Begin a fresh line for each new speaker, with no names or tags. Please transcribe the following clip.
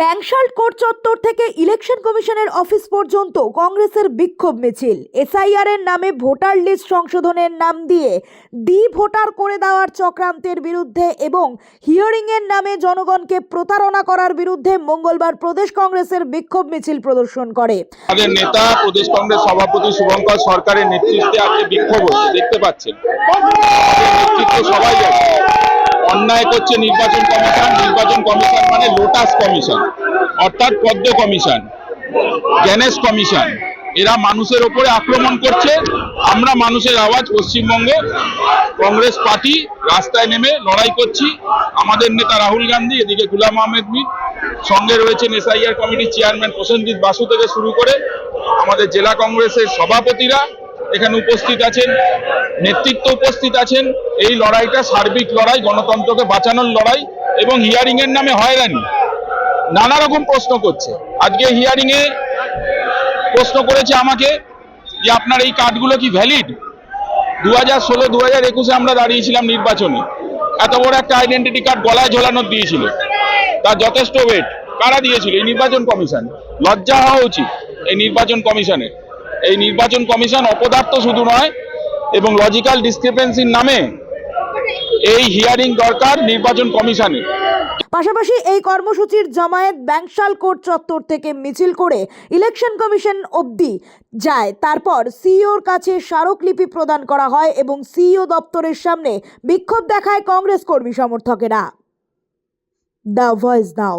Bangshal court চত্বর থেকে election কমিশনের অফিস পর্যন্ত কংগ্রেসের বিক্ষোভ মিছিল। এসআইআর এর নামে ভোটার লিস্ট সংশোধনের নাম দিয়ে ডি ভোটার করে দেওয়ার চক্রান্তের বিরুদ্ধে এবং হিয়ারিং এর নামে জনগণকে প্রতারণা করার বিরুদ্ধে মঙ্গলবার প্রদেশ কংগ্রেসের বিক্ষোভ মিছিল প্রদর্শন করে।
আমাদের নেতা প্রদেশ কংগ্রেস সভাপতি শুভঙ্কর সরকারের নেতৃত্বে আজকে বিক্ষোভ হচ্ছে দেখতে পাচ্ছেন। সবাই অন্যায় করছে নির্বাচন কমিশন নির্বাচন কমিশন মানে লোটাস কমিশন, অর্থাৎ পদ্ম কমিশন গ্যানেশ কমিশন। এরা মানুষের ওপরে আক্রমণ করছে। আমরা মানুষের আওয়াজ পশ্চিমবঙ্গ কংগ্রেস পার্টি রাস্তায় নেমে লড়াই করছি। আমাদের নেতা রাহুল গান্ধী, এদিকে গুলাম আহমেদ মির, সঙ্গে রয়েছেন এসআইআর কমিটির চেয়ারম্যান প্রসেনজিৎ বাসু থেকে শুরু করে আমাদের জেলা কংগ্রেসের সভাপতিরা। এখানে উপস্থিত আছেন, নেতৃত্ব উপস্থিত আছেন। এই লড়াইটা সার্বিক লড়াই, গণতন্ত্রকে বাঁচানোর লড়াই এবং হিয়ারিং এর নামে হয়রানি। নানা রকম প্রশ্ন করছে। আজকে হিয়ারিং এ প্রশ্ন করেছে আমাকে যে আপনার এই কার্ডগুলো কি ভ্যালিড দু হাজার ষোলো দু হাজার একুশে আমরা দাঁড়িয়েছিলাম নির্বাচনে। এত বড় একটা আইডেন্টিটি কার্ড গলায় ঝোলানো দিয়েছিল। তার যথেষ্ট ওয়েট কারা দিয়েছিল? এই নির্বাচন কমিশন। লজ্জা হওয়া উচিত এই নির্বাচন কমিশনের। এই নির্বাচন কমিশন অপদার্থ শুধু নয়, এবং লজিক্যাল ডিসক্রিপেন্সির নামে এই হিয়ারিং দরকার নির্বাচন কমিশনের।
পাশাপাশি এই কর্মসূচির জামায়াত ব্যাংশাল কোর্ট চত্বর থেকে মিছিল করে ইলেকশন কমিশন অবধি যায়। তারপর সিইওর কাছে স্মারকলিপি প্রদান করা হয় এবং সিইও দপ্তরের সামনে বিক্ষোভ দেখায় কংগ্রেস কর্মী সমর্থকেরা। The voice now.